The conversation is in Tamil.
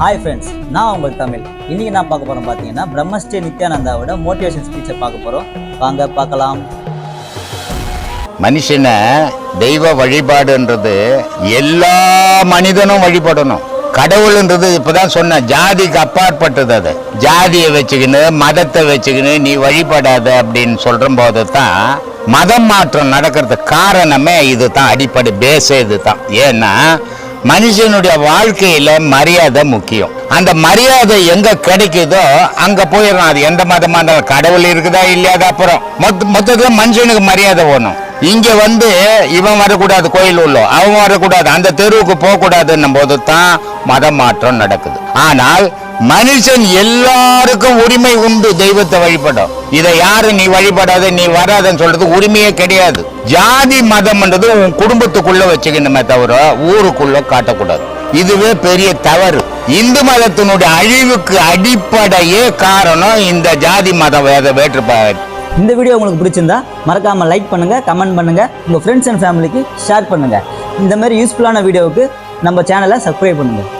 ஹாய் ஃப்ரெண்ட்ஸ் நான் உங்கள் தமிழ். இன்றைக்கி நான் பார்க்க போகிறோம் பார்த்தீங்கன்னா பிரம்மஸ்ரீ நித்யானந்தாவோட மோட்டிவேஷன் ஸ்பீச்சை பார்க்க போகிறோம் வாங்க பார்க்கலாம். மனுஷனை தெய்வ வழிபாடுன்றது எல்லா மனிதனும் வழிபடணும். கடவுள்ன்றது இப்போதான் சொன்ன ஜாதிக்கு அப்பாற்பட்டது அது. ஜாதியை வச்சுக்கின்னு மதத்தை வச்சுக்கின்னு நீ வழிபடாத அப்படின்னு சொல்கிற போது தான் மதம் மாற்றம் நடக்கிறதுக்கு காரணமே இதுதான் அடிப்படை பேஸே இதுதான். ஏன்னா மனுஷனுடைய வாழ்க்கையில மரியாதை முக்கியம். அந்த மரியாதை எங்க கிடைக்குதோ அங்க போயிடலாம் அது எந்த மதமா இருந்தாலும் கடவுள் இருக்குதா இல்லையாத அப்புறம். மொத்த மொத்தத்துல மனுஷனுக்கு மரியாதை வேணும். இங்க வந்து இவன் வரக்கூடாது கோயில் உள்ள அவன் வரக்கூடாது அந்த தெருவுக்கு போக கூடாதுன்னும் போது தான் மதம் மாற்றம் நடக்குது. ஆனால் மனுஷன் எல்லாருக்கும் உரிமை உண்டு தெய்வத்தை வழிபடும். இதை யாரு நீ வழிபடாத நீ வராதன்னு சொல்றது உரிமையே கிடையாது. ஜாதி மதம்ன்றது உன் குடும்பத்துக்குள்ள வச்சுக்கணுமே தவிர ஊருக்குள்ள காட்டக்கூடாது. இதுவே பெரிய தவறு. இந்து மதத்தினுடைய அழிவுக்கு அடிப்படையே காரணம் இந்த ஜாதி மத வேற்றுப்பாடு. இந்த வீடியோ உங்களுக்கு பிடிச்சிருந்தா மறக்காமல் லைக் பண்ணுங்கள் கமெண்ட் பண்ணுங்கள் உங்கள் ஃப்ரெண்ட்ஸ் அண்ட் ஃபேமிலிக்கு ஷேர் பண்ணுங்கள் இந்த மாதிரி யூஸ்ஃபுல்லான வீடியோவுக்கு நம்ம சேனலை சப்ஸ்கிரைப் பண்ணுங்கள்